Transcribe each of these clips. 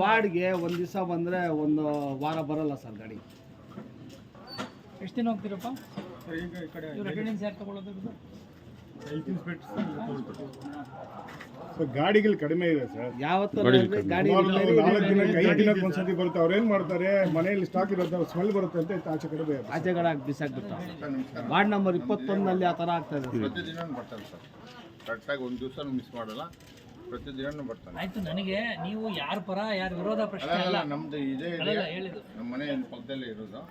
ವಾರ್ಡ್ಗೆ ಒಂದು ದಿವಸ ಬಂದರೆ ಒಂದು ವಾರ ಬರಲ್ಲ ಸರ್ ಗಾಡಿ. ಎಷ್ಟು ದಿನ ಹೋಗ್ತೀರಪ್ಪ? ಇವ್ರ ಅಟೆಂಡೆನ್ಸ್ ಯಾರು ತಗೊಳ್ಳೋದು ಇವ್ರದ್ದು? ಸರ್ ಗಾಡಿಗಳು ಕಡಿಮೆ ಇದೆ ಸರ್. ಯಾವತ್ತೂ ನೋಡ್ರಿ ಗಾಡಿ ಸುಮಾರು ನಾವು ನಾಲ್ಕು ದಿನಕ್ಕೆ ಐದು ದಿನಕ್ಕೆ ಒಂದ್ಸತಿ ಬರುತ್ತೆ. ಅವ್ರು ಏನ್ ಮಾಡ್ತಾರೆ? ಮನೆಯಲ್ಲಿ ಸ್ಟಾಕ್ ಇರುತ್ತೆ ಸ್ಮೆಲ್ ಬರುತ್ತೆ ಅಂತ ಆಚೆ ಕಡಿಮೆ ಬೇರೆ ಆಚೆ ಕಡೆ ಹಾಕಿ ಬಿಸಾಕ್ಬಿಟ್ಟು ವಾರ್ಡ್ ನಂಬರ್ ಇಪ್ಪತ್ತೊಂದರಲ್ಲಿ ಆ ಥರ ಆಗ್ತಾ ಇದೆ ಸರ್. ಪ್ರತಿದಿನ ಬರ್ತಾನೆ ಸರ್. ಕರೆಕ್ಟಾಗಿ ಒಂದು ದಿವಸ ಮಿಸ್ ಮಾಡಲ್ಲ. ಪ್ರತಿದಿನ ಬರ್ತಾನೆ ಆಯ್ತು ನನಗೆ ನೀವು ಯಾರ ಪರ ಯಾರ ವಿರೋಧ ಪ್ರಶ್ನೆ ಅಲ್ಲ ಅಲ್ಲ ಅಲ್ಲ ನಮ್ದು ಇದೇ ಇದೆ ಅಲ್ಲಲ್ಲ ಹೇಳಿದ್ದು ನಮ್ಮ ಮನೆ ಪಕ್ಕದಲ್ಲೇ ಇರೋದು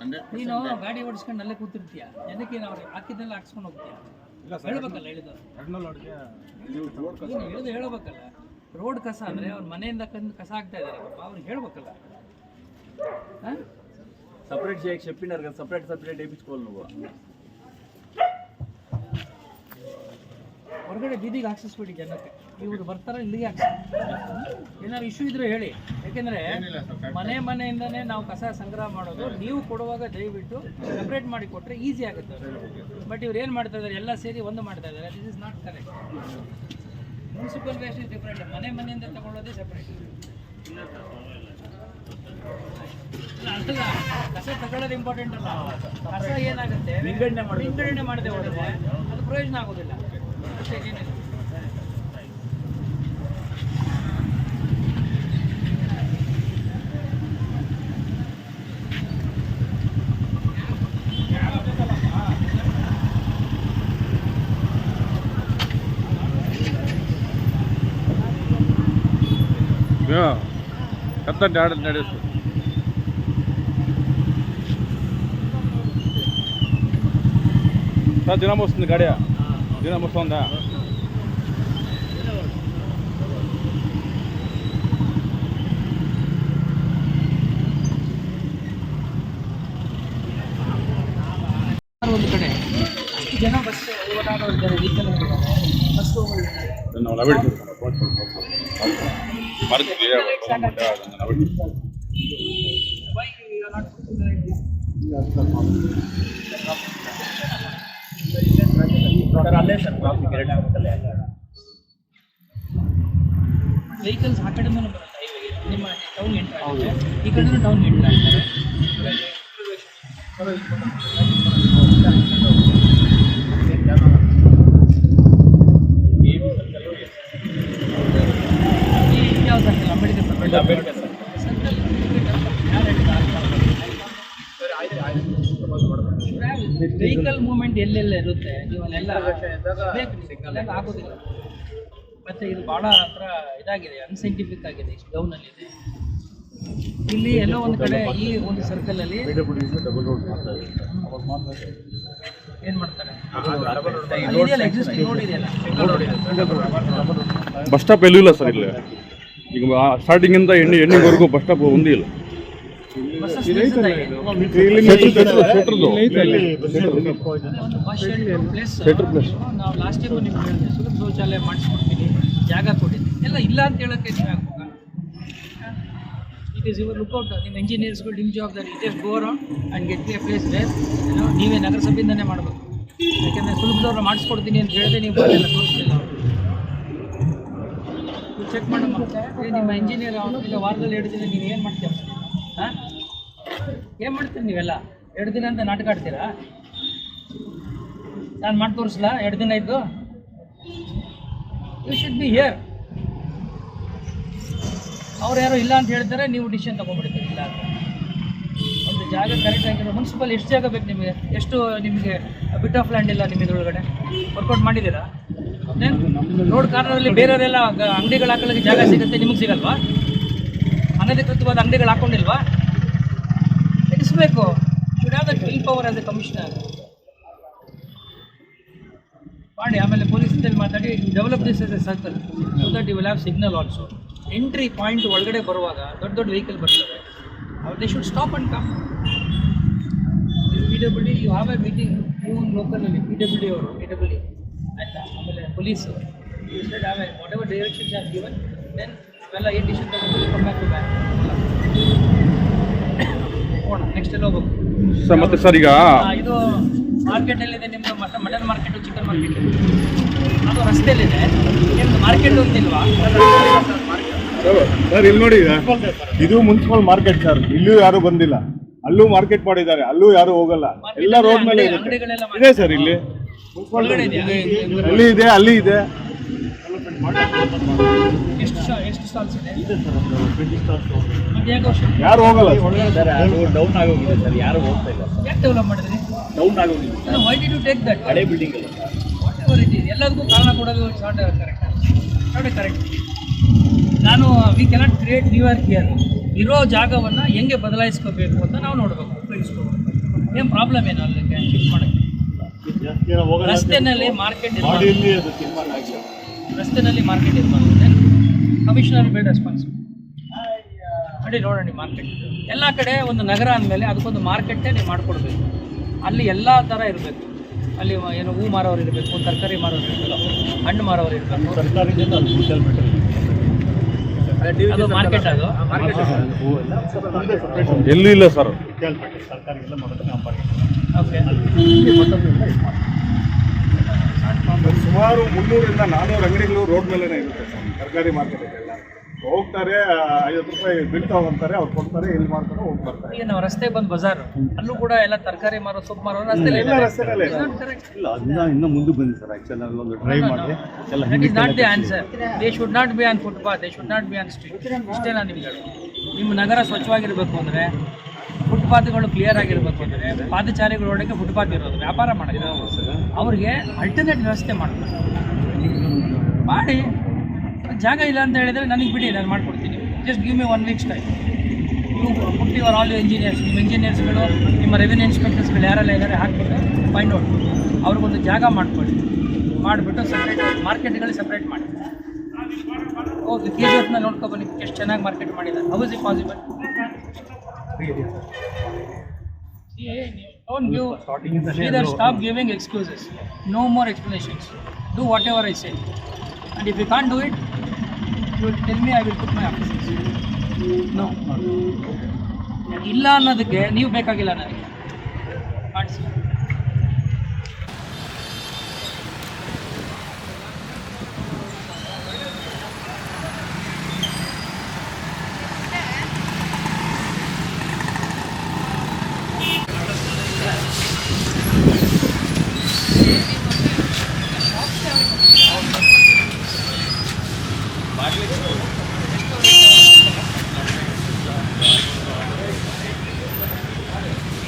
ಹಂಡ್ರೆಡ್ ನೀನು ಗಾಡಿ ಓಡಿಸ್ಕೊಂಡು ಅಲ್ಲೇ ಕೂತಿರ್ತೀಯ ಏನಕ್ಕೆ ನಾವು ಹಾಕಿದ್ದೆಲ್ಲ ಹಾಕ್ಸ್ಕೊಂಡು ಹೋಗ್ತೀಯ ಹೇಳ್ಬೇಕಲ್ಲ ಹೇಳಿದ್ದು ನೀನು ಹೇಳಿದ್ದು ಹೇಳ್ಬೇಕಲ್ಲ ರೋಡ್ ಕಸ ಅಂದ್ರೆ ಅವ್ರ ಮನೆಯಿಂದ ಕಂದು ಕಸ ಆಗ್ತಾ ಇದಾರೆ ಪಾಪ ಅವ್ರಿಗೆ ಹೇಳ್ಬೇಕಲ್ಲ ಹಾ? సపరేట్ చేయక చెప్పినారు కదా సపరేట్ సపరేట్ వేయించుకోవాలి నువ్వు ಹೊರಗಡೆ ಬೀದಿಗೆ ಹಾಕ್ಸಿಸ್ಬಿಡಿ ಜನಕ್ಕೆ. ಇವ್ರು ಬರ್ತಾರ ಇಲ್ಲಿಗೆ ಹಾಕ್ಸಿ ಏನಾದ್ರು ಇಶ್ಯೂ ಇದ್ರೆ ಹೇಳಿ. ಯಾಕೆಂದ್ರೆ ಮನೆ ಮನೆಯಿಂದನೇ ನಾವು ಕಸ ಸಂಗ್ರಹ ಮಾಡೋದು. ನೀವು ಕೊಡುವಾಗ ದಯವಿಟ್ಟು ಸಪ್ರೇಟ್ ಮಾಡಿ ಕೊಟ್ಟರೆ ಈಸಿ ಆಗುತ್ತೆ ಬಟ್ ಇವ್ರು ಏನು ಮಾಡ್ತಾ ಇದ್ದಾರೆ? ಎಲ್ಲ ಸೇರಿ ಒಂದು ಮಾಡ್ತಾ ಇದ್ದಾರೆ. This is not correct municipal waste is different ಮನೆ ಮನೆಯಿಂದ ತಗೊಳ್ಳೋದೇ ಸಪ್ರೇಟ್ ಅಲ್ಲ ಕಸ ತಗೊಳ್ಳೋದು ಇಂಪಾರ್ಟೆಂಟ್ ಅಲ್ಲ. ಕಸ ಏನಾಗುತ್ತೆ? ವಿಂಗಡಣೆ ಮಾಡಿ ವಿಂಗಡಣೆ ಮಾಡಿದೆ ಹೋದ್ರೆ ಅದು ಪ್ರಯೋಜನ ಆಗೋದಿಲ್ಲ. ఎంత డాడ నడుస్తుంది ದಿನ ಮುಗಿಸ್ತೀನಿ ಗಾಡಿಯ ದಿನ ಮುಸ್ಕೊಂಡ ಒಂದು ಕಡೆ ಜನ ಬಸ್ ಓಡಾಡೋರಿದ್ದಾರೆ ವೆಹಿಕಲ್ ಬಸ್ ನಾವು ನವಿಡ್ತೀವಿ bike you are not vehicles ಆ ಹೈವೇಗೆ ನಿಮ್ಮ ಟೌನ್ ಎಂಟರ್ ಆಗುತ್ತೆ ಈ ಕಡೆ ಟೌನ್ ಎಂಟರ್ ಆಗ್ತಾರೆ ಯಾವ circle Ambedkar circle circle vehicle movement ಎಲ್ಲೆಲ್ಲ ಇರುತ್ತೆ. ನೀವು ಅಲ್ಲೆಲ್ಲ ಬೇಕು ಅಲ್ಲೆಲ್ಲ ಆಗೋದಿಲ್ಲ. ಮತ್ತೆ ಇದು ಬಹಳ ಹತ್ರ ಇದಾಗಿದೆ ಅನ್ಸೈಂಟಿಫಿಕ್ ಆಗಿದೆ ಇಷ್ಟು ಡೌನ್ ಅಲ್ಲಿ ಇದೆ ಇಲ್ಲಿ ಎಲ್ಲೋ ಒಂದು ಕಡೆ ಈ ಒಂದು ಸರ್ಕಲ್ ಅಲ್ಲಿ ಏನ್ ಮಾಡ್ತಾರೆ? ಬಸ್ ಸ್ಟಾಪ್ ಎಲ್ಲೂ ಇಲ್ಲ ಸರ್ ಇಲ್ಲಿ. ಈಗ ಸ್ಟಾರ್ಟಿಂಗಿಂದ ಎಣ್ಣೆ ಎಣ್ಣೆವರೆಗೂ ಬಸ್ ಸ್ಟಾಪ್ ಒಂದೇ ಇಲ್ಲ. ನಾವು ಲಾಸ್ಟ್ ಟೈಮ್ ನಿಮ್ಗೆ ಹೇಳಿದೆ ಸುಲಭ ಶೌಚಾಲಯ ಮಾಡಿಸ್ಕೊಡ್ತೀನಿ ಜಾಗ ಕೊಟ್ಟಿದ್ದೀನಿ ಎಲ್ಲ ಇಲ್ಲ ಅಂತ ಹೇಳಕ್ಕೆ ನೀವು ಹಾಕುವಾಗ ಇಟ್ ಈಸ್ ಯುವರ್ ಲುಕ್ಔಟ್ ನಿಮ್ಮ ಇಂಜಿನಿಯರ್ಸ್ಗಳು ನಿಮ್ಮ ಜವಾಬ್ದಾರಿ. It is go around and get a place where ಏನೋ ನೀವೇ ನಗರಸಭೆಯಿಂದನೇ ಮಾಡಬೇಕು. ಯಾಕೆಂದರೆ ಸುಲಭದವ್ರು ಮಾಡಿಸ್ಕೊಡ್ತೀನಿ ಅಂತ ಹೇಳಿದೆ ನೀವು ಬರಲಿಲ್ಲ ತೋರಿಸಲಿಲ್ಲ ಅವರು ಚೆಕ್ ಮಾಡಮ್ಮ. ನಿಮ್ಮ ಇಂಜಿನಿಯರ್ ಈಗ ವಾರದಲ್ಲಿ ಹೇಳಿದ್ರೆ ದಿನ ನೀವು ಏನು ಮಾಡ್ತೀರ? ಹಾಂ? ಏನು ಮಾಡ್ತೀರಿ ನೀವೆಲ್ಲ? ಎರಡು ದಿನ ಅಂತ ನಾಟಕ ಆಡ್ತೀರಾ? ನಾನು ಮಾಡಿ ತೋರಿಸ್ಲಾ? ಎರಡು ದಿನ ಇದ್ದು ಯು ಶುಡ್ ಬಿ ಹಿಯರ್ ಅವ್ರು ಯಾರೋ ಇಲ್ಲ ಅಂತ ಹೇಳ್ತಾರೆ ನೀವು ಡಿಸಿಷನ್ ತೊಗೊಂಡ್ಬಿಡ್ತೀರಿ, ಇಲ್ಲ ಒಂದು ಜಾಗ ಕರೆಕ್ಟ್ ಆಗಿರೋ ಮುನ್ಸಿಪಲ್ ಎಷ್ಟು ಜಾಗ ಬೇಕು ನಿಮಗೆ? ಎಷ್ಟು ನಿಮಗೆ ಬಿಟ್ ಆಫ್ ಲ್ಯಾಂಡ್ ಇಲ್ಲ ನಿಮ್ಮ ಇದ್ರೊಳಗಡೆ ವರ್ಕೌಟ್ ಮಾಡಿದ್ದೀರಾ ರೋಡ್ ಕಾರ್ನರಲ್ಲಿ ಬೇರೆಯವರೆಲ್ಲ ಅಂಗಡಿಗಳು ಹಾಕೋಲಿಕ್ಕೆ ಜಾಗ ಸಿಗುತ್ತೆ, ನಿಮಗೆ ಸಿಗಲ್ವಾ? ಅನಧಿಕೃತವಾದ ಅಂಗಡಿಗಳು ಹಾಕೊಂಡಿಲ್ವಾ? ಇಡಿಸ್ಬೇಕು should have that will power as a commissioner ಮಾಡಿ, ಆಮೇಲೆ ಪೊಲೀಸ್ ಜೊತೆ ಮಾತಾಡಿ develop this as a circle so that you will have signal also entry point ಒಳಗಡೆ ಬರುವಾಗ ದೊಡ್ಡ ದೊಡ್ಡ ವೆಹಿಕಲ್ ಬರ್ತವೆ. They should stop and come P W D you have a meeting even ಲೋಕಲಲ್ಲಿ P W D ಅವರು P W D ಆಯಿತಾ? ಆಮೇಲೆ police you should have whatever directions are given then ಇವೆಲ್ಲ ಏನು ಡಿಸಿಷನ್ ತಗೊಂಡು come back to back next ಎಲ್ಲ ಹೋಗ್ಬೇಕು. Sir ಮತ್ತೆ sir ಈಗ ಆ, ಇದು ಮಾರ್ಕೆಟ್ ಎಲ್ಲಿದೆ ನಿಮ್ದು mutton mutton market chicken market. ಅದು ರಸ್ತೆಯಲ್ಲಿದೆ. ನಿಮ್ದು ಮಾರ್ಕೆಟ್ ಅಂತಿಲ್ವಾ? ಸರ್ ಇಲ್ಲಿ ನೋಡಿ ಇದು ಮುನ್ಸಿಪಲ್ ಮಾರ್ಕೆಟ್ ಸರ್. ಇಲ್ಲೂ ಯಾರು ಬಂದಿಲ್ಲ. ಅಲ್ಲೂ ಮಾರ್ಕೆಟ್ ಮಾಡಿದ್ದಾರೆ. ಅಲ್ಲೂ ಯಾರು ಹೋಗಲ್ಲ. ಎಲ್ಲ ರೋಡ್ ಮೇಲೆ ಇದೆ ಸರ್ ಇಲ್ಲಿ. ಒಳಗಡೆ ಇದೆಯಾ? ಅಲ್ಲಿ ಇದೆ ಅಲ್ಲಿ ಇದೆ. ಎಷ್ಟು ಎಷ್ಟು ಸ್ಟಾಲ್ಸ್ ಇದೆ? ಮತ್ತೆ ಹೇಗೆ ವರ್ಷ ಯಾರು ಹೋಗಲ್ಲ ಸರ್. ಅದು ಡೌನ್ ಆಗೋಗಿದೆ ಸರ್. ಯಾರು ಹೋಗ್ತಾ ಇಲ್ಲ ಯಾಕೆ ಡೆವಲಪ್ ಮಾಡಿದ್ರಿ? ಡೌನ್ ಆಗೋಗಿದೆ why did you take that ಹಳೆ ಬಿಲ್ಡಿಂಗ್ ಅಲ್ಲ ವಾಟ್ ಎವರ್ ಇಟ್ ಈಸ್ ಎಲ್ಲದಕ್ಕೂ ಕಾರಣ ಕೊಡೋದು ನಾಟ್ ಕರೆಕ್ಟ್ ನಾಟ್ ಕರೆಕ್ಟ್ ನಾನು we cannot create new year here ಇರೋ ಜಾಗವನ್ನು ಹೆಂಗೆ ಬದಲಾಯಿಸ್ಕೋಬೇಕು ಅಂತ ನಾವು ನೋಡಬೇಕು. ಉಪಯೋಗಿಸ್ಕೋಬೇಕು ಏನು ಪ್ರಾಬ್ಲಮ್ ಏನು ಅಲ್ಲಿ? ಶಿಫ್ಟ್ ಮಾಡೋಕ್ಕೆ ರಸ್ತೆನಲ್ಲಿ ಮಾರ್ಕೆಟ್ ರಸ್ತೆನಲ್ಲಿ ಮಾರ್ಕೆಟ್ ಇರ್ಬಾರ್ದು ಕಮಿಷನರ್ ಬೇಡ ರೆಸ್ಪಾನ್ಸ್ ನೋಡಿ ನೋಡೋಣ ಮಾರ್ಕೆಟ್ ಎಲ್ಲ ಕಡೆ ಒಂದು ನಗರ ಅಂದಮೇಲೆ ಅದಕ್ಕೊಂದು ಮಾರ್ಕೆಟೇ ನೀವು ಮಾಡಿಕೊಡ್ಬೇಕು. ಅಲ್ಲಿ ಎಲ್ಲ ಥರ ಇರಬೇಕು. ಅಲ್ಲಿ ಏನು ಹೂ ಮಾರೋರು ಇರಬೇಕು ತರಕಾರಿ ಮಾರೋರು ಇರಬೇಕು ಹಣ್ಣು ಮಾರೋರು ಇರಬೇಕು. ಅದು ಮಾರ್ಕೆಟ್ ಅದು ಎಲ್ಲೂ ಇಲ್ಲ ಸರ್. ಓಕೆ ಸುಮಾರು ಮುನ್ನೂರಿಂದ ನಾನ್ನೂರು ಅಂಗಡಿಗಳು ರೋಡ್ ಮೇಲೇ ಇರುತ್ತೆ ಸರ್. ತರಕಾರಿ ಮಾರ್ಕೆಟಿಗೆಲ್ಲ ಹೋಗ್ತಾರೆ ಐವತ್ತು ರೂಪಾಯಿ ಬಿಲ್ ತಗೊಂತಾರೆ ಅವ್ರು ಕೊಡ್ತಾರೆ ಇಲ್ಲಿ ಮಾಡ್ತಾರೆ ಹೋಗಿ ಬರ್ತಾರೆ. ಈಗ ನಾವು ರಸ್ತೆ ಬಂದು ಬಜಾರ್. ಅಲ್ಲೂ ಕೂಡ ಎಲ್ಲ ತರಕಾರಿ ಮಾರೋ ಸೊಪ್ಪು ಮಾರೋ ಇದೆ. ಇಲ್ಲ ಅದನ್ನ ಇನ್ನೂ ಮುಂದೆ ಬಂದಿ ಸರ್. ಆ್ಯಕ್ಚುಲಿ ಒಂದು ಡ್ರೈವ್ ಮಾಡಿ ಎಲ್ಲ that is not the answer they should not be on footpath they should not be on street ಇಷ್ಟೇ ನಾನು ನಿಮ್ಗೆ ಹೇಳೋದು ನಿಮ್ಮ ನಗರ ಸ್ವಚ್ಛವಾಗಿರಬೇಕು ಅಂದರೆ ಫುಟ್ಪಾತ್ಗಳು ಕ್ಲಿಯರ್ ಆಗಿರ್ಬೇಕು ಅಂದರೆ ಪಾದಚಾರಿಗಳ ಒಳಗೆ ಫುಟ್ಪಾತ್ ಇರೋದು, ವ್ಯಾಪಾರ ಮಾಡೋದು. ಅವ್ರಿಗೆ ಅಲ್ಟರ್ನೇಟ್ ವ್ಯವಸ್ಥೆ ಮಾಡಬೇಕು. ಮಾಡಿ, ಜಾಗ ಇಲ್ಲ ಅಂತ ಹೇಳಿದರೆ ನನಗೆ ಬಿಡಿ, ನಾನು ಮಾಡ್ಕೊಡ್ತೀನಿ. Just give me one weeks time ನೀವು ಪುಟ್ಟಿ ಯುವರ್ ಆಲ್ ಇಂಜಿನಿಯರ್ಸ್ ನಿಮ್ಮ ಇಂಜಿನಿಯರ್ಸ್ಗಳು ನಿಮ್ಮ ರೆವಿನ್ಯೂ ಇನ್ಸ್ಪೆಕ್ಟರ್ಸ್ಗಳು ಯಾರೆಲ್ಲ ಇದ್ದಾರೆ ಹಾಕ್ಬಿಟ್ಟು ಫೈಂಡ್ ಔಟ್ ಅವ್ರಿಗೊಂದು ಜಾಗ ಮಾಡ್ಕೊಳ್ಳಿ. ಮಾಡಿಬಿಟ್ಟು ಸಪ್ರೇಟ್ ಮಾರ್ಕೆಟ್ಗಳು ಸಪ್ರೇಟ್ ಮಾಡಿ. ಓಕೆ ಕೆ ಜಿ ಎಫ್ನ ನೋಡ್ಕೊಬನ್ನಿ ಎಷ್ಟು ಚೆನ್ನಾಗಿ ಮಾರ್ಕೆಟ್ ಮಾಡಿದ್ದಾರೆ. How's it possible Don't give, either stop giving excuses. No more explanations. Do whatever I say. And if you can't do it, you tell me I will put my offices. No. ಇಲ್ಲ ಅನ್ನೋದಕ್ಕೆ ನೀವು ಬೇಕಾಗಿಲ್ಲ ನನಗೆ ಕಾಣಿಸಿ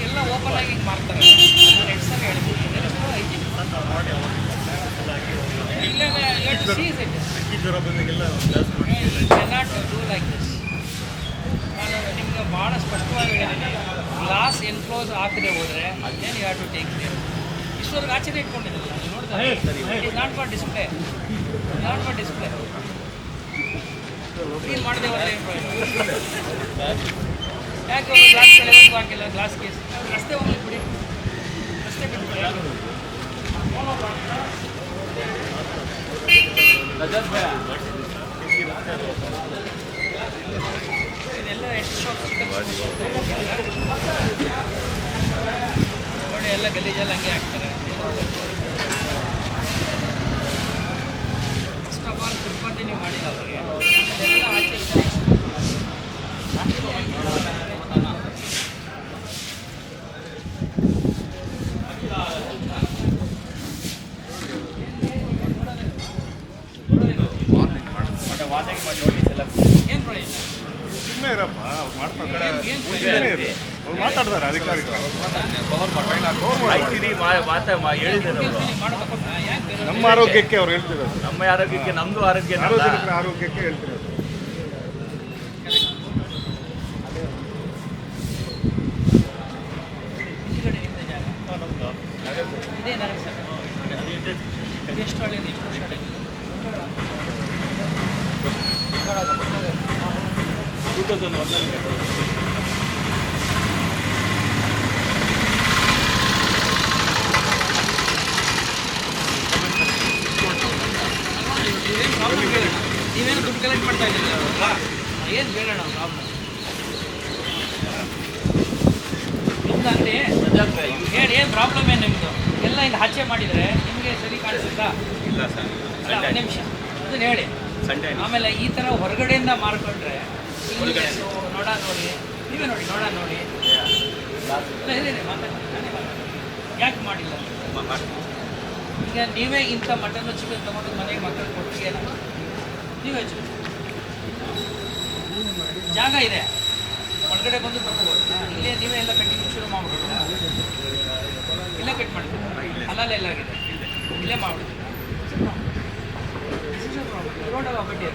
ಎಲ್ಲ open ಆಗಿ ಹಿಂಗೆ ಮಾಡ್ತಾರೆ. ಸಲ ಟು do ಲೈಕ್ this. ನಾನು ನಿಮ್ಗೆ ಭಾಳ ಸ್ಪಷ್ಟವಾಗಿ ಹೇಳಿದ್ದೀನಿ. ಗ್ಲಾಸ್ ಎನ್ಕ್ಲೋಸ್ ಹಾಕದೆ ಹೋದರೆ ಅದೇನು you have to take care ಇಷ್ಟವರೆಗೆ ಆಚರಣೆ ಇಟ್ಕೊಂಡಿದ್ರಲ್ಲ ನೀವು ನೋಡಿದ್ರೆ not for display not for display clean ಮಾಡಿದೆ? ಯಾಕೆ ಗ್ಲಾಸ್ ಕೆಳಗೆ ಹಾಕಿಲ್ಲ ಗ್ಲಾಸ್ ಕೇಸ್ ರಸ್ತೆ ಹೋಗ್ಲಿ ಬಿಡಿ. ರಸ್ತೆ ಇದೆಲ್ಲ ನೋಡಿ, ಎಲ್ಲ ಗಲೀಜೆಲ್ಲ ಹಂಗೆ ಹಾಕ್ತಾರೆ. ಫಸ್ಟ್ ಆಫ್ ಆಲ್ ತಿರುಪತಿ ನೀವು ಮಾಡಿಲ್ಲ ಅವರಿಗೆ. ಅದೆಲ್ಲ ಆಚೆ ಈ ಕಡೆ ಏನು ಪ್ರಯೋಜನ ಸುಮ್ಮನೆ ಇರಪ್ಪ ಅವ್ರು ಮಾಡ್ತಾರೆ ಅವ್ರು ಮಾತಾಡ್ತಾರೆ ಬೇರೆ ನಮ್ಮ ಆರೋಗ್ಯಕ್ಕೆ ಅವ್ರು ಹೇಳ್ತಿರೋದು. ನಮ್ಮ ಆರೋಗ್ಯಕ್ಕೆ ನಮ್ದು ಆರೋಗ್ಯ ಸಾರ್ವಜನಿಕರ ಆರೋಗ್ಯಕ್ಕೆ ಹೇಳ್ತಿರೋದು. ಎಷ್ಟು ಒಳ್ಳೆಯದು ಎಷ್ಟು ವರ್ಷ ಹಳೆಯದು? ಟೂ ತೌಸಂಡ್ ಒನ್ನಲ್ಲಿ ನೀವೇನು ದುಡ್ಡು ಕಲೆಕ್ಟ್ ಮಾಡ್ತಾ ಇದ್ದೀರಾ ಅಲ್ವಾ ಏನು ಹೇಳೋಣ ಪ್ರಾಬ್ಲಮ್ ನಿಮ್ದು ಅಂದರೆ ಹೇಳಿ ಏನು ಪ್ರಾಬ್ಲಮ್ ಏನು ನಿಮ್ಮದು ಎಲ್ಲ ಹಿಂಗೆ ಆಚೆ ಮಾಡಿದರೆ ನಿಮಗೆ ಸರಿ. ಕಾಣಿಸುತ್ತಾ ಇಲ್ಲ ಸರ್ ನಿಮಿಷ. ಅದನ್ನ ಹೇಳಿ. ಸಂಡೇ ಆಮೇಲೆ ಈ ಥರ ಹೊರಗಡೆಯಿಂದ ಮಾರ್ಕೊಂಡ್ರೆ ನೋಡ ನೋಡಿ. ನೀವೇ ನೋಡಿ, ನೋಡ ನೋಡಿ. ಯಾಕೆ ಮಾಡಿಲ್ಲ? ಈಗ ನೀವೇ ಇಂಥ ಮಟನ್ ಚಿಕನ್ ತಗೊಂಡು ಮನೆಗೆ ಮಕ್ಕಳು ಕೊಟ್ಟು ಏನಮ್ಮ? ನೀವೇ ಜಾಗ ಇದೆ. ಒಳಗಡೆ ಬಂದು ತಗೋಬೋದು. ಇಲ್ಲೇ ನೀವೇ ಎಲ್ಲ ಕಟ್ಟಿಂಗ್ ಶುರು ಮಾಡ್ಬಿಟ್ಟು. ಇಲ್ಲೇ ಕಟ್ ಮಾಡ್ತೀವಿ ಅಲ್ಲಲ್ಲೇ ಎಲ್ಲ ಆಗಿದೆ. ಇಲ್ಲೇ ಮಾಡ್ಬಿಡ್ತೀವಿ ರೋಡ್ ಬಡ್ಡಿ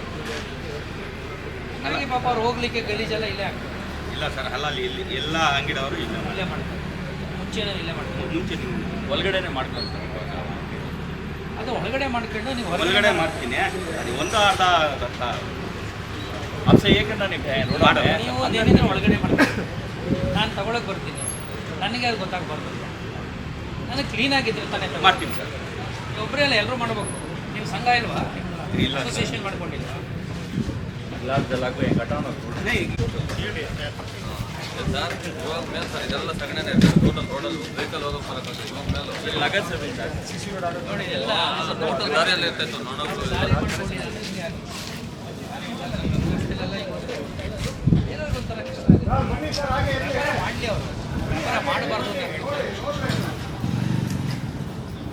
ಹಾಗಾಗಿ ಪಾಪ ಅವ್ರು ಹೋಗ್ಲಿಕ್ಕೆ ಗಲೀಜೆಲ್ಲ ಇಲ್ಲೇ ಆಗ್ತದೆ. ಇಲ್ಲ ಸರ್ ಹಲಾಲಿ ಇಲ್ಲಿ ಎಲ್ಲ ಅಂಗಡಿಯವರು ಇಲ್ಲ ಇಲ್ಲೇ ಮಾಡ್ತಾರೆ. ಮುಂಚೆನೇ ಇಲ್ಲೇ ಮಾಡ್ತಾರೆ. ಮುಂಚೆ ನೀವು ಒಳಗಡೆನೆ ಮಾಡ್ಕೊಳ್ತಾರೆ ಅದು ಒಳಗಡೆ ಮಾಡ್ಕೊಂಡು ನೀವು ಒಳಗಡೆ ಮಾಡ್ತೀನಿ. ಅದು ಒಂದು ಆಟ ಅರ್ಧ ಅಂಶ ಏಕಂದ್ರೆ ನೀವು ನೀವು ಅದೇನಿದ್ರೆ ಒಳಗಡೆ ಮಾಡ್ತೀನಿ ನಾನು ತಗೊಳಕ್ ಬರ್ತೀನಿ. ನನಗೆ ಅದು ಗೊತ್ತಾಗಬಾರ್ದು ನನಗೆ ಕ್ಲೀನ್ ಆಗಿದ್ರೆ ತಾನೇ ಮಾಡ್ತೀನಿ ಸರ್. ಒಬ್ಬರೇ ಅಲ್ಲ ಎಲ್ಲರೂ ಮಾಡ್ಬೇಕು. ನೀವು ಸಂಘ ಇಲ್ವಾ? ಘಟನೆ ಇದೆಲ್ಲ ರೋಡಲ್ಲಿ ವೆಹಿಕಲ್ ನೋಡಿ ಎಲ್ಲ ಟೋಟಲ್ ದಾರಿಯಲ್ಲಿ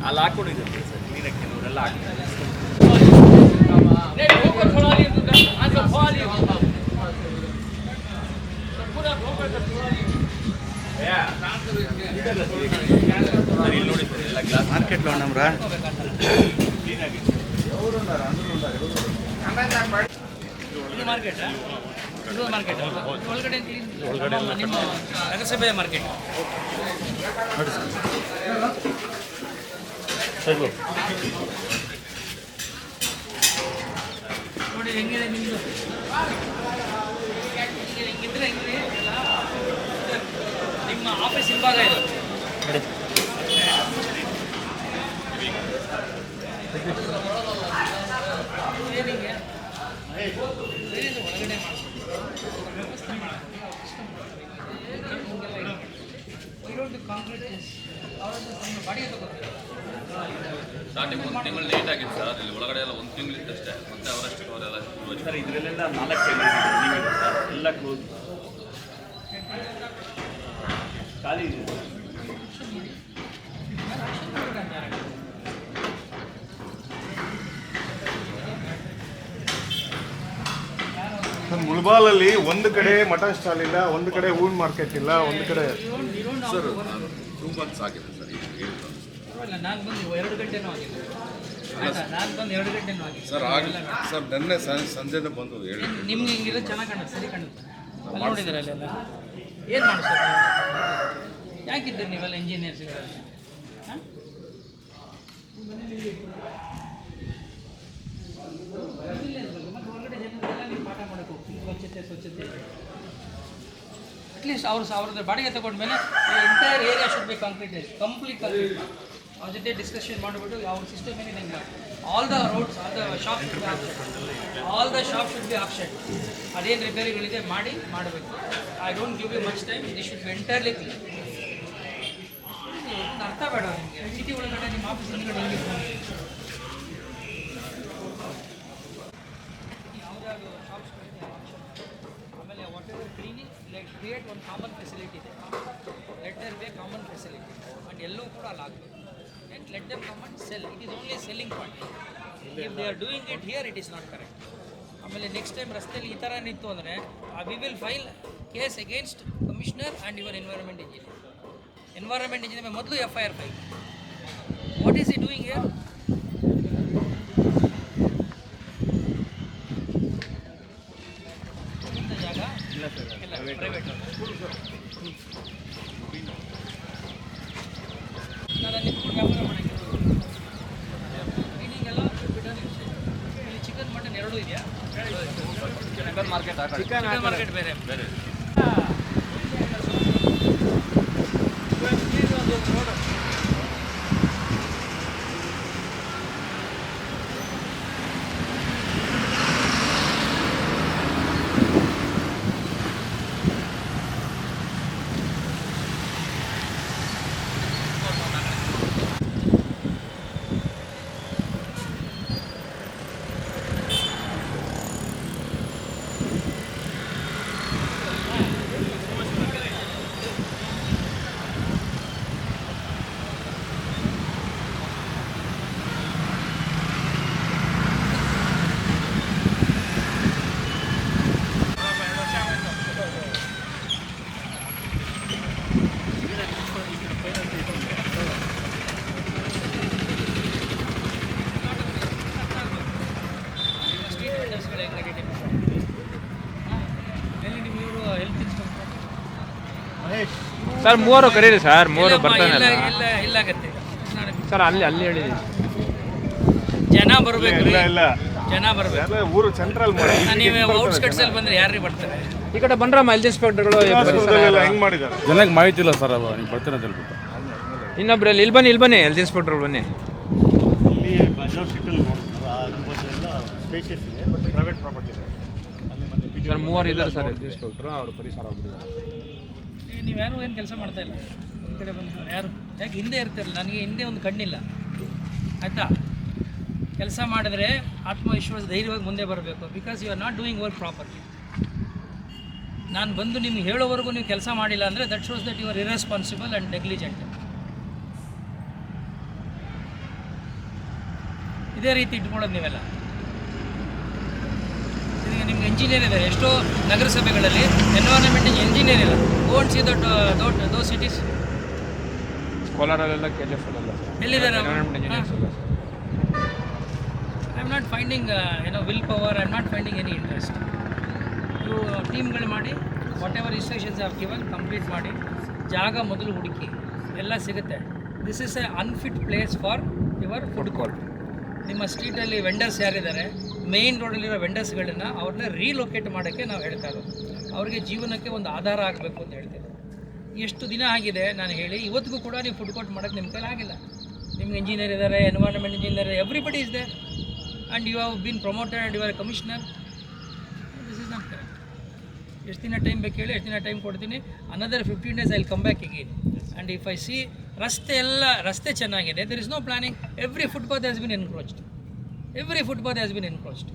ಅಲ್ಲಿ ಹಾಕೊಂಡಿದ್ದೀವಿ ಸರ್. ನೀರಕ್ಕೆ ಅವರೆಲ್ಲ ಹಾಕ್ತಾರೆ. మార్కెట్లో ఉన్నాంరా ನಗರಸಭೆಯ ಮಾರ್ಕೆಟ್ ಸರಿ. ಹೆಂಗಿದೆ ನಿಮ್ಮದು ಹೆಂಗಿದ್ರೆ ಹೆಂಗಿದೆ? ನಿಮ್ಮ ಆಫೀಸ್ ಹಿಂಭಾಗ ಇದು. ಒಳಗಡೆ ಕಾಂಕ್ರೀಟ್ ಬಾಡಿಗೆ ತಗೋತಾರೆ? ಸ್ಟಾರ್ಟಿಂಗ್ ಒಂದು ತಿಂಗಳು ಲೇಟ್ ಆಗಿತ್ತು ಸರ್ ಇಲ್ಲಿ ಒಳಗಡೆ ಎಲ್ಲ ಒಂದು ತಿಂಗಳು ಇತ್ತಷ್ಟೇ ಮತ್ತೆ ಅವರಷ್ಟು ಅವರೆಲ್ಲ ಸರ್ ಇದರಲ್ಲೆಲ್ಲ ನಾಲ್ಕು ಎಲ್ಲ ಕ್ಲೋಸ್ ಖಾಲಿ ಇದೆ. ಮುಳಬಾಲಲ್ಲಿ ಒಂದು ಕಡೆ ಮಟನ್ ಸ್ಟಾಲ್ ಇಲ್ಲ ಒಂದು ಕಡೆ ಹೂವಿನ ಮಾರ್ಕೆಟ್ ಇಲ್ಲ ಒಂದು ಕಡೆ ಸರ್ ಟೂ ಮಂತ್ಸ್ ಆಗಿದೆ ಸರ್ ಆಗ ಸರ್ ನೆನ್ನೆ ಸಂಜೆ ಸಂಜೆನೇ ಬಂದು ಹೇಳಿ ನಿಮ್ಗೆ ಹಿಂಗಿರೋದು ಚೆನ್ನಾಗಿ ಕಾಣುತ್ತೆ ಸರಿ ಕಾಣುತ್ತೆ? ಅಲ್ಲಿ ನೋಡಿದ್ರೆ ಅಲ್ಲೆಲ್ಲ ಏನು ಮಾಡಿ ಸರ್ ಯಾಕಿದ್ದೀರಿ ನೀವೆಲ್ಲ ಇಂಜಿನಿಯರ್ಸ್ ಹಾಂ? ಮತ್ತು ಹೊರಗಡೆ ಜನರಿಗೆಲ್ಲ ನೀವು ಪಾಠ ಮಾಡಕ್ಕೆ ಹೋಗ್ತೀವಿ ಸ್ವಚ್ಛತೆ ಸ್ವಚ್ಛತೆ ಅಟ್ಲೀಸ್ಟ್ ಅವ್ರು ಅವ್ರದ್ದು ಬಾಡಿಗೆ ತಗೊಂಡ್ಮೇಲೆ entire area should be concrete complete concrete ಅವ್ರ ಜೊತೆ ಡಿಸ್ಕಷನ್ ಮಾಡಿಬಿಟ್ಟು ಯಾವ ಸಿಸ್ಟಮ್ ಏನಿದೆ all the roads all the shop all the shop should be option ಅದೇನು ರಿಪೇರಿಗಳಿದೆ ಮಾಡಿ ಮಾಡಬೇಕು. I don't give you much time the should be entirely clean ಅರ್ಥ ಬೇಡ ನಿಮಗೆ. ಸಿಟಿ ಒಳಗಡೆ ನಿಮ್ಮ ಆಫೀಸ್ ಒಳಗಡೆ ಹೆಂಗೆ ಯಾವುದಾದ್ರು ಶಾಪ್ಸ್ ಆಮೇಲೆ whatever cleaning like create ಒಂದು ಕಾಮನ್ ಫೆಸಿಲಿಟಿ ಇದೆ let be common facility but ಎಲ್ಲೂ ಕೂಡ ಅಲ್ಲಿ ಆಗಬೇಕು let them come and sell. Sell is only only selling point. If they are doing it here it is not correct ಆಮೇಲೆ next time ರಸ್ತೆಯಲ್ಲಿ ಈ ಥರ ನಿಂತು ಅಂದರೆ we will file case against commissioner and your environment engineer environment engineer ಮೊದಲು F I R file what is ಈ doing here market ಬೇರೆ ಬೇರೆ ಸರ್ ಮೂವರು ಕರೀರಿ ಸರ್ ಮೂವರು ಬರ್ತಾನೆ ಇಲ್ಲ ಇಲ್ಲ ಸರ್ ಅಲ್ಲಿ ಅಲ್ಲಿ ಹೇಳಿ. ಜನ ಬರಬೇಕು ಇಲ್ಲ ಇಲ್ಲ. ಜನ ಬರಬೇಕು. ಊರು ಸೆಂಟ್ರಲ್ ಮಾಡಿ ನೀವು ಔಟ್ಸ್ಕಟ್ಸ್ ಅಲ್ಲಿ ಬಂದ್ರೆ ಯಾರು ಬರ್ತಾರೆ? ಈ ಕಡೆ ಬಂದ್ರ ಮೈಲ್ ಇನ್ಸ್ಪೆಕ್ಟರ್ಗಳು ಹೆಂಗ್ ಮಾಡಿದ್ದಾರೆ? ಜನಕ್ಕೆ ಮಾಹಿತಿ ಇಲ್ಲ ಸರ್ ಅದು ನೀವು ಬರ್ತೀನಿ ಅಂತ ಹೇಳ್ಬಿಟ್ಟು. ಇನ್ನೊಬ್ರು ಇಲ್ಲಿ ಇಲ್ಲಿ ಬನ್ನಿ ಇಲ್ಲಿ ಬನ್ನಿ ಹೆಲ್ತ್ ಇನ್ಸ್ಪೆಕ್ಟರ್ಗಳು ಬನ್ನಿ ಪ್ರೈವೇಟ್ ಪ್ರಾಪರ್ಟಿ ಸರ್ ಮೂವರು ಇದ್ದಾರೆ ಸರ್ ಹೆಲ್ತ್ ಇನ್ಸ್ಪೆಕ್ಟರ್ ಅವರು ಪರಿಸರ ಹೋಗ್ಬಿಟ್ಟಿದ್ದಾರೆ ನೀವು ಯಾರು ಏನು ಕೆಲಸ ಮಾಡ್ತಾ ಇಲ್ಲ? ಈ ಕಡೆ ಬಂದು ಯಾರು? ಯಾಕೆ ಹಿಂದೆ ಇರ್ತಿರಲ್ಲ ನನಗೆ ಹಿಂದೆ ಒಂದು ಕಣ್ಣಿಲ್ಲ. ಆಯಿತಾ? ಕೆಲಸ ಮಾಡಿದ್ರೆ ಆತ್ಮವಿಶ್ವಾಸ ಧೈರ್ಯವಾಗಿ ಮುಂದೆ ಬರಬೇಕು. Because you are not doing work properly ನಾನು ಬಂದು ನಿಮ್ಗೆ ಹೇಳೋವರೆಗೂ ನೀವು ಕೆಲಸ ಮಾಡಿಲ್ಲ ಅಂದರೆ that shows that you are irresponsible and negligent ಇದೇ ರೀತಿ ಇಟ್ಕೊಳ್ಳೋದು ನೀವೆಲ್ಲ. ನಿಮ್ಗೆ ಇಂಜಿನಿಯರ್ ಇದೆ ಎಷ್ಟೋ ನಗರಸಭೆಗಳಲ್ಲಿ ಎನ್ವೈರನ್ಮೆಂಟ್ ಇಂಜಿನಿಯರ್ ಇಲ್ಲ. ಓನ್ ಸಿ ದೊಡ್ಡ ದೊಡ್ಡ ದೋ ಸಿಟೀಸ್ ಕೋಲಾರಲ್ಲೆಲ್ಲ ಕೆ ಜಿ ಎಫ್ ಅಲ್ಲ ಸರ್. ಎಲ್ಲಿದ್ದಾರೆ? Environment engineers ಇಲ್ಲ sir. I am not finding ಏನೋ will power I am not finding any interest ಇದು ಟೀಮ್ಗಳು ಮಾಡಿ whatever instructions of given complete ಮಾಡಿ. ಜಾಗ ಮೊದಲು ಹುಡುಕಿ. ಎಲ್ಲ ಸಿಗುತ್ತೆ. This is a unfit place for your food court ನಿಮ್ಮ ಸ್ಟ್ರೀಟಲ್ಲಿ ವೆಂಡರ್ಸ್ ಯಾರಿದ್ದಾರೆ ಮೇಯ್ನ್ ರೋಡಲ್ಲಿರೋ ವೆಂಡರ್ಸ್ಗಳನ್ನ ಅವ್ರನ್ನ ರೀಲೊಕೇಟ್ ಮಾಡೋಕ್ಕೆ ನಾವು ಹೇಳ್ತಾ ಇರೋದು. ಅವ್ರಿಗೆ ಜೀವನಕ್ಕೆ ಒಂದು ಆಧಾರ ಆಗಬೇಕು ಅಂತ ಹೇಳ್ತೀನಿ ಎಷ್ಟು ದಿನ ಆಗಿದೆ ನಾನು ಹೇಳಿ, ಇವತ್ತಿಗೂ ಕೂಡ ನೀವು ಫುಡ್ ಕೋರ್ಟ್ ಮಾಡೋಕ್ಕೆ ನಿಮ್ಮ ಕೈಲಿ ಆಗಿಲ್ಲ. ನಿಮ್ಗೆ ಇಂಜಿನಿಯರ್ ಇದ್ದಾರೆ environment engineer everybody is they and you have been promoted and you are commissioner this is not correct ಎಷ್ಟು ದಿನ ಟೈಮ್ ಬೇಕು ಹೇಳಿ, ಎಷ್ಟು ದಿನ ಟೈಮ್ ಕೊಡ್ತೀನಿ. Another fifteen days I come back again and if I see ರಸ್ತೆ ಎಲ್ಲ, ರಸ್ತೆ ಚೆನ್ನಾಗಿದೆ there is no planning every footpath has been encroached every footpath has been encroached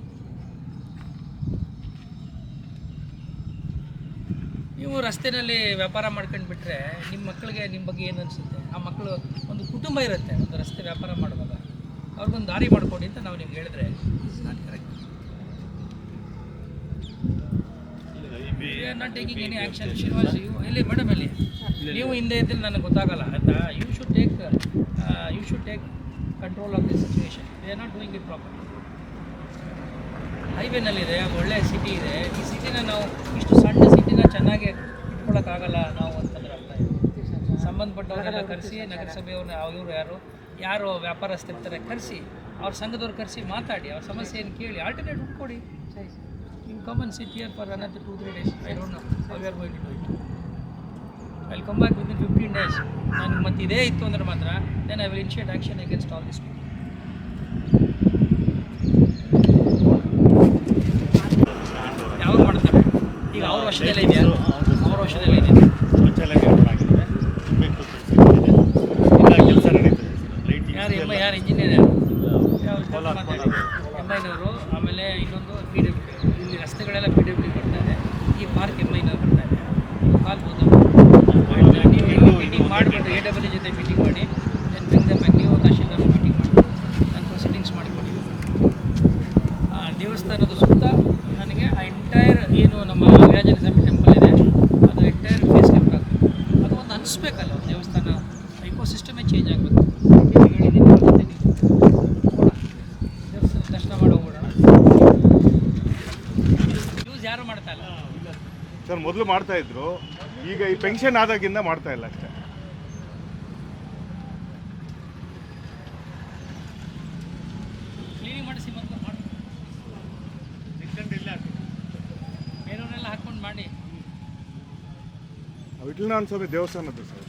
ನೀವು ರಸ್ತೆಯಲ್ಲಿ ವ್ಯಾಪಾರ ಮಾಡ್ಕೊಂಡು ಬಿಟ್ಟರೆ ನಿಮ್ಮ ಮಕ್ಕಳಿಗೆ ನಿಮ್ಮ ಬಗ್ಗೆ ಏನು ಅನಿಸುತ್ತೆ? ಆ ಮಕ್ಕಳು ಒಂದು ಕುಟುಂಬ ಇರುತ್ತೆ, ಒಂದು ರಸ್ತೆ ವ್ಯಾಪಾರ ಮಾಡುವಾಗ. ಅವ್ರಿಗೊಂದು ದಾರಿ ಮಾಡಿಕೊಡಿ ಅಂತ ನಾವು ನಿಮ್ಗೆ ಹೇಳಿದ್ರೆ not correct not taking any action Srinivas you ಇಲ್ಲಿ ಮೇಡಮ್ ಇಲ್ಲಿ. ನೀವು ಹಿಂದೆ ಇದ್ದರೆ ನನಗೆ ಗೊತ್ತಾಗಲ್ಲ. ಆಯಿತಾ? You should take you should take control of the situation they are not doing it proper ಹೈವೇನಲ್ಲಿದೆ ಒಳ್ಳೆ ಸಿಟಿ ಇದೆ. ಈ ಸಿಟಿನ ನಾವು ಇಷ್ಟು ಸಣ್ಣ ಸಿಟಿನ ಚೆನ್ನಾಗಿ ಇಟ್ಕೊಳ್ಳೋಕ್ಕಾಗಲ್ಲ ನಾವು ಅಂತಂದ್ರೆ ಅರ್ಥ ಇದೆ ಸಂಬಂಧಪಟ್ಟವ್ರನ್ನೆಲ್ಲ ಕರೆಸಿ ನಗರಸಭೆಯವ್ರನ್ನ ಅವ್ರು ಯಾರು ಯಾರು ವ್ಯಾಪಾರಸ್ಥರಿರ್ತಾರೆ ಕರೆಸಿ ಅವ್ರ ಸಂಘದವ್ರು ಕರೆಸಿ ಮಾತಾಡಿ ಅವ್ರ ಸಮಸ್ಯೆ ಏನು ಕೇಳಿ alternate ಹುಡ್ಕೊಡಿ you come on sit here for another two three days I don't know how are going to it I come back within fifteen days ನನಗೆ ಮತ್ತೆ ಇದೇ ಇತ್ತು ಅಂದ್ರೆ ಮಾತ್ರ then I will initiate action against all this people ಯಾವಾಗ ಮಾಡ್ತಾರೆ ಈಗ ಅವ್ರ ವರ್ಷದಲ್ಲೇ ಇದೆಯಾ ಅವ್ರ ವರ್ಷದಲ್ಲೇ ಇದೆಯಾ ಯಾರು ಎಂ ಐ ಯಾರು ಇಂಜಿನಿಯರ್ ಯಾರು ಎಂ ಐನವರು ಆಮೇಲೆ ಇನ್ನೊಂದು ಪಿ ಡಬ್ಲ್ಯೂ ಇಲ್ಲಿ ರಸ್ತೆಗಳೆಲ್ಲ ಪಿ ಡಬ್ಲ್ಯೂ ಬರ್ತಾರೆ ಈ ಪಾರ್ಕ್ ಎಂ ಐನವ್ರು ಬರ್ತಾರೆ ಕಾಲ್ ನೀವು ಮೀಟಿಂಗ್ ಮಾಡಿಬಿಟ್ಟು ಎ ಡಬ್ಲ್ಯೂ ಜೊತೆ ಮೀಟಿಂಗ್ ಮಾಡಿ ದೆನ್ ಬ್ರಿಂಗ್ ದಮ್ ಬ್ಯಾಕ್ ನೀವು ತಹಶೀಲ್ದಾರ್ ಮೀಟಿಂಗ್ ಮಾಡಿ ನಾನು ಪ್ರೊಸೀಡಿಂಗ್ಸ್ ಮಾಡಿಕೊಡಿ ಆ ದೇವಸ್ಥಾನದ ಸುತ್ತ ನನಗೆ ಆ ಎಂಟೈರ್ ಏನು ನಮ್ಮ ವ್ಯಾಜನ ಸ್ವಾಮಿ ಟೆಂಪಲ್ ಇದೆ ಅದು ಎಂಟೈರ್ ಫೇಸ್ ಲಿಫ್ಟ್ ಆಗಬೇಕು ಅದು ಒಂದು ಅನಿಸ್ಬೇಕಲ್ಲ ಒಂದು ದೇವಸ್ಥಾನ ಇಕೋಸಿಸ್ಟಮೇ ಚೇಂಜ್ ಆಗಬೇಕು ಹೇಳಿದ್ದೀನಿ ಮತ್ತೆ ನೀವು ದೇವಸ್ಥಾನ ದರ್ಶನ ಮಾಡಿ ಹೋಗ್ಬಿಡೋಣ ಯೂಸ್ ಯಾರು ಮಾಡ್ತಾ ಇಲ್ಲ ಸರ್ ಮೊದಲು ಮಾಡ್ತಾ ಇದ್ರು ಈಗ ಈ ಪೆನ್ಷನ್ ಆದಾಗಿಂದ ಮಾಡ್ತಾ ಇಲ್ಲ ಅಷ್ಟೇ. ಕ್ಲೀನಿಂಗ್ ಮಾಡಿಸಿ ಮೊದಲು ಮಾಡಿ. ವಿಟ್ಲನಾಥ ಸ್ವಾಮಿ ದೇವಸ್ಥಾನದ್ದು ಸರ್.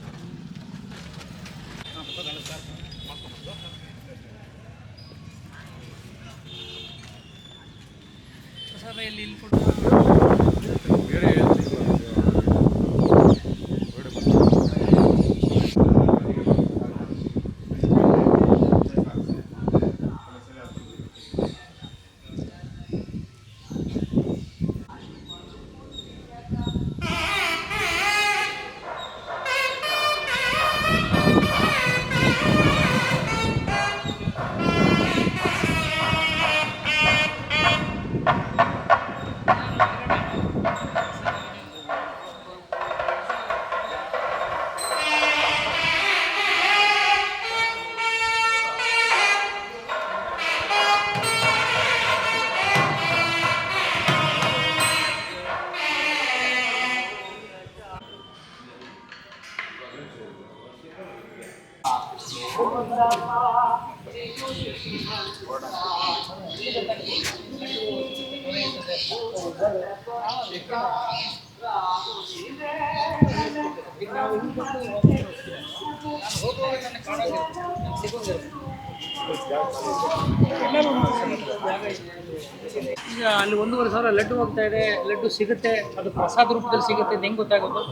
ಈಗ ಅಲ್ಲಿ ಒಂದೂವರೆ ಸಾವಿರ ಲಡ್ಡು ಹೋಗ್ತಾ ಇದೆ ಲಡ್ಡು ಸಿಗುತ್ತೆ ಅದು ಪ್ರಸಾದ ರೂಪದಲ್ಲಿ ಸಿಗುತ್ತೆ ಹೆಂಗ್ ಗೊತ್ತಾಗೋದು?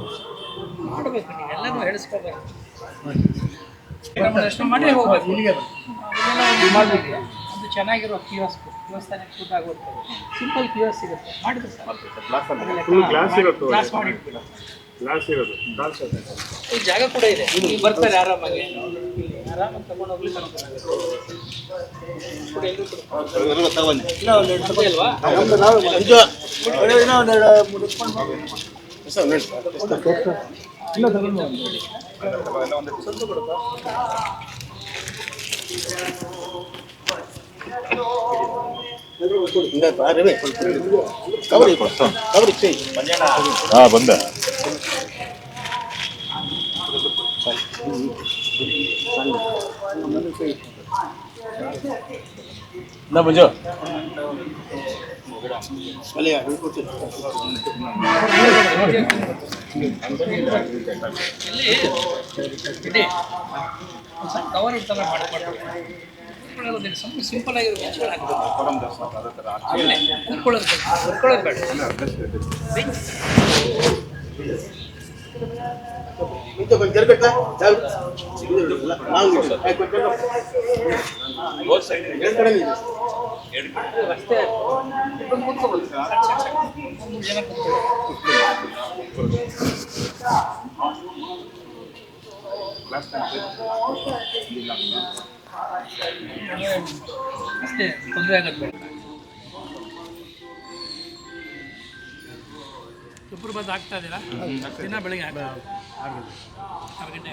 ಮಾಡಬೇಕು ನೀವು ಎಲ್ಲನೂ ಹೇಳಿಸ್ಕೋಬೇಕು. ಮಾಡಿ ಹೋಗ್ಬೇಕು. ಚೆನ್ನಾಗಿರೋ ಕಿಯೋಸ್ಕ್ ದೇವಸ್ಥಾನ ಫುಡ್ ಆಗುತ್ತೆ ಸಿಂಪಲ್ ಕಿಯೋಸ್ ಸಿಗುತ್ತೆ. ಮಾಡಿದ್ರೆ ಸರ್ ಫುಲ್ ಗ್ಲಾಸ್ ಮಾಡಿರ್ತೀರ? ಗ್ಲಾಸ್ ಇರೋದು ಗ್ಲಾಸ್ ಈ ಜಾಗ ಕೂಡ ಇದೆ. ಇಲ್ಲಿ ಬರ್ತಾರೆ ಆರಾಮಾಗಿ. ಇಲ್ಲಿ ಆರಾಮಾಗಿ ತಗೊಂಡು ಹೋಗ್ಲಿ ಅಲ್ವಾ? ಹಾಂ ಬಂದ ಸಣ್ಣ ಕವರ್ ಇರ್ತಲ್ಲ ಮಾಡ್ಕೊಡ್ತಾರೆ ಸುಮ್ಮನೆ ಸಿಂಪಲ್ ಆಗಿರೋ ಬೆಂಚ್ಗಳು ಹಾಕ್ಬೇಕು ಬೇಡ. ಕೂತ್ಕೊಳ್ಳೋದು ಬೇಡ. ರಸ್ತೆ ಬಂದು ಕೂತ್ಕೊಬೋದು. ಒಂದು ಜನ ಕೂತ್ಕೊಳ್ಳಿ ಅಷ್ಟೇ ತೊಂದರೆ ಆಗೋದು ಬೇಡ ಸುಪ್ರಭಾತ ಆಗ್ತಾ ಇದ್ದೀರಾ ದಿನ ಬೆಳಿಗ್ಗೆ ಆರು ಗಂಟೆ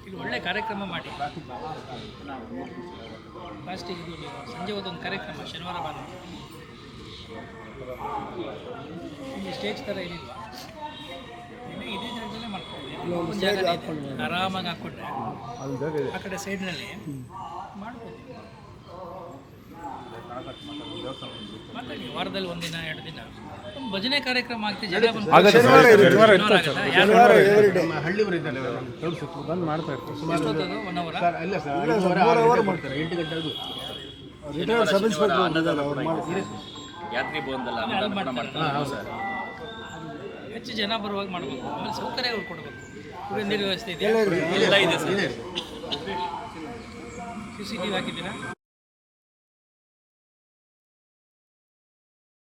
ಇಲ್ಲಿ ಒಳ್ಳೆ ಕಾರ್ಯಕ್ರಮ ಮಾಡಿ ಫಸ್ಟ್ ಇದು ಸಂಜೆ ಒಂದು ಕಾರ್ಯಕ್ರಮ ಶನಿವಾರ ಭಾನುವಾರ ಸ್ಟೇಜ್ ಥರ ಏನಿಲ್ಲ ಜಾಗ. ಆರಾಮಾಗಿ ಹಾಕ್ಕೊಂಡ್ರೆ. ಆ ಕಡೆ ಸೈಡ್ನಲ್ಲಿ ಮಾಡ್ಬೋದು. ಮಾತಾಡಿ ವಾರದಲ್ಲಿ ಒಂದಿನ ಎರಡು ದಿನ. ಒಂದು ಭಜನೆ ಕಾರ್ಯಕ್ರಮ ಆಗ್ತಿದೆ. ಜನ ಬಂದು ಆಗತ್ತಾ? ಯಾರು ಎಷ್ಟೊತ್ತದು? ಒನ್ ಅವರಾ? ಯಾತ್ರಿ ಭವನದಲ್ಲಿ ಅಲ್ಲಿ ಅನ್ನದಾನ ಮಾಡ್ತಾರೆ. ಮಾಡ್ತಾರೆ. ಹೆಚ್ಚು ಜನ ಬರುವಾಗ ಮಾಡಬೇಕು. ಆಮೇಲೆ ಸೌಕರ್ಯಗಳು ಕೊಡಬೇಕು. ಎಲ್ಲ ಇದೆ sir. C C T V ಹಾಕಿದ್ದೀರಾ?